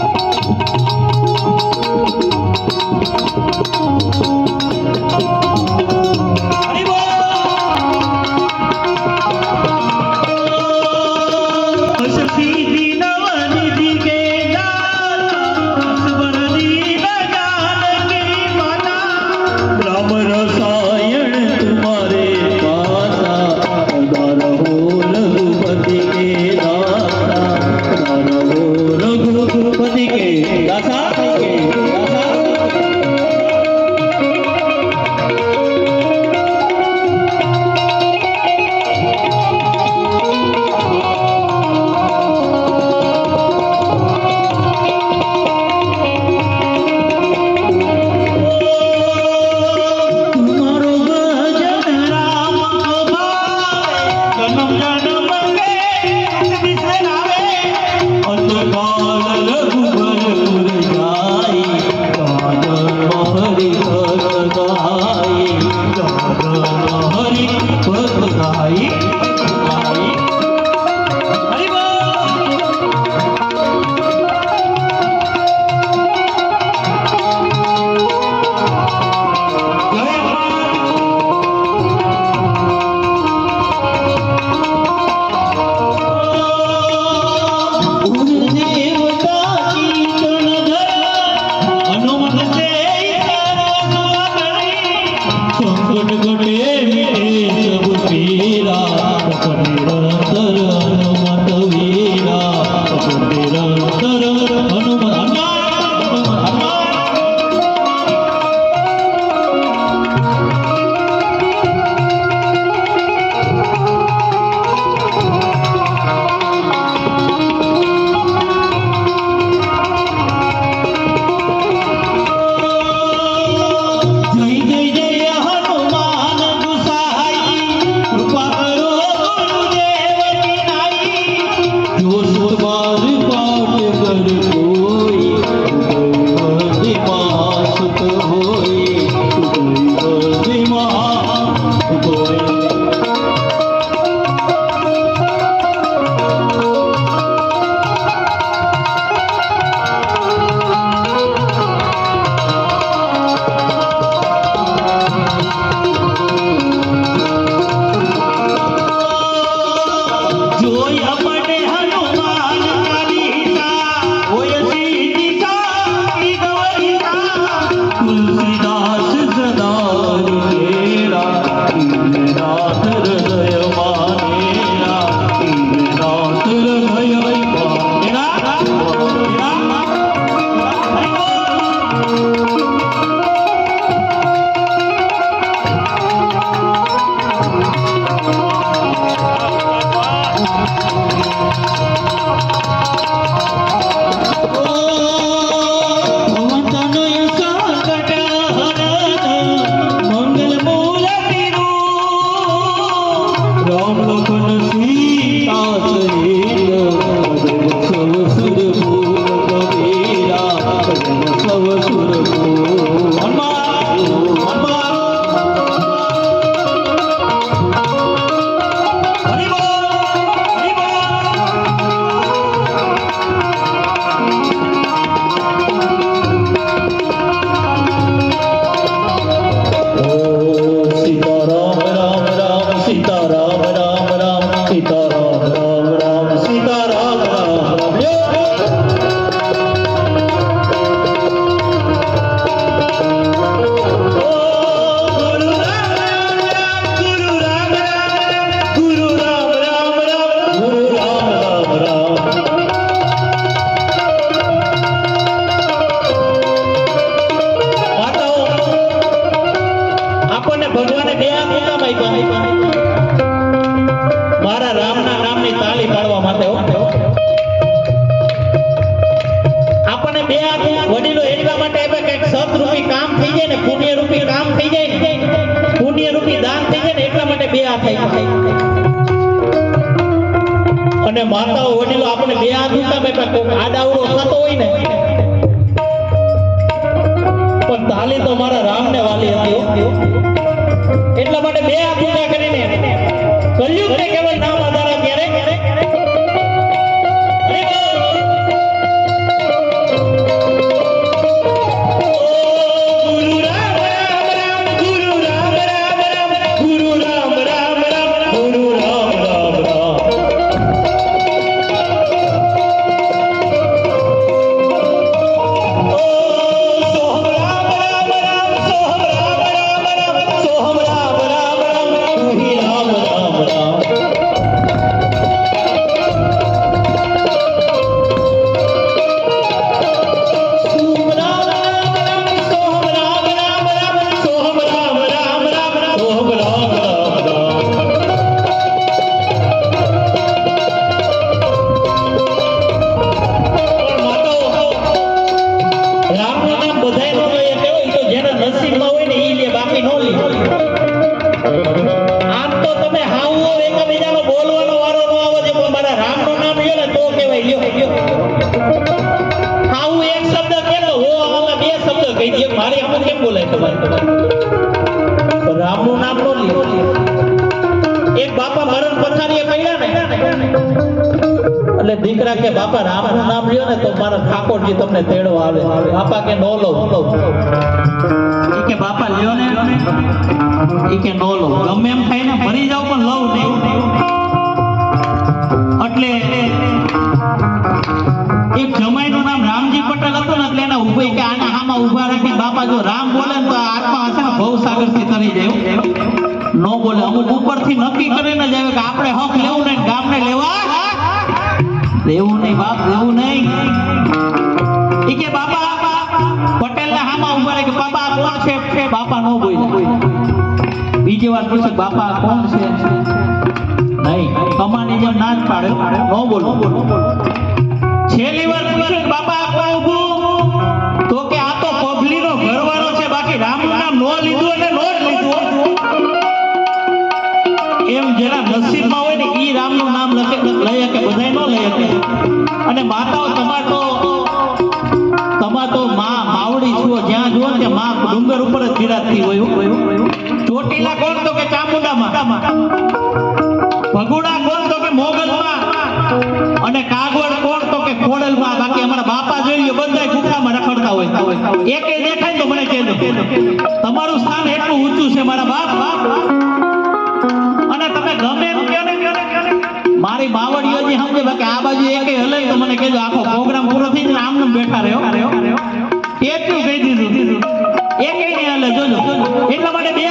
Thank you. સત રૂપી કામ થઈ જાય ને પુણ્ય રૂપી કામ થઈ જાય પુણ્ય રૂપી દાન થઈ જાય ને એટલા માટે બે હાથ આવી અને માતાઓ, વડીલો આપણે બે આ હાથ ઉતા આડાવડો થતો હોય ને એટલે દીકરા કે બાપા રામનું નામ લ્યો ને તો મારા ઠાકોરજી તમને તેડો આવે. બાપા કે નો લો. કે બાપા લ્યો ને. કે નો લો. ગમે એમ થાય ને, ભરી જાવ પણ લઉં નહીં. એટલે એક જમાઈનું નામ રામજી પટેલ હતું ને, એટલે એના ઊભો કે આના હામાં ઊભા રાખી બાપા જો રામ બોલે ને તો આત્મા હશે ને ભવસાગરથી તરી જાય. નો બોલે. અમુક ઉપરથી નક્કી કરીને જ આવે કે આપણે હક લેવું નહીં ગામને લેવા. લેવું નહીં બાપ લેવું નહીં. ઈ કે બાપા પટેલ ના હામાં ઊભા રહે કે બાપા કોણ છે? છે, બાપા નો બોલે. બીજી વાર પૂછે બાપા કોણ છે? નહીં. કમાની જેમ ના જ પાડ્યો નો બોલો. છેલ્લી વાર પૂછે બાપા જુઓ ને માં ડુંગર ઉપર જ બિરાજતી હોય ચોટીલા કોણ તો કે ચામુંડામાં. ભગુડા કોણ તો કે મોગલમાં. અને કાગવડ કોણ તો કે ખોડલમાં. બાકી અમારા બાપા જોઈ બધાય ગુફામાં રખડતા હોય. એક દેખાય તો મને કહેજો. તમારું સ્થાન એટલું ઊંચું છે, મારા બાપ. અને તમે ગમે. મારી બાવડીઓ જે સમજે, બાકી આ બાજુ એક હલે તો મને કહેજો, આખો પ્રોગ્રામ પૂરો થઈ જાય આમને બેઠા રહ્યો દીધું એક એને એટલે જોજો. એટલા માટે બે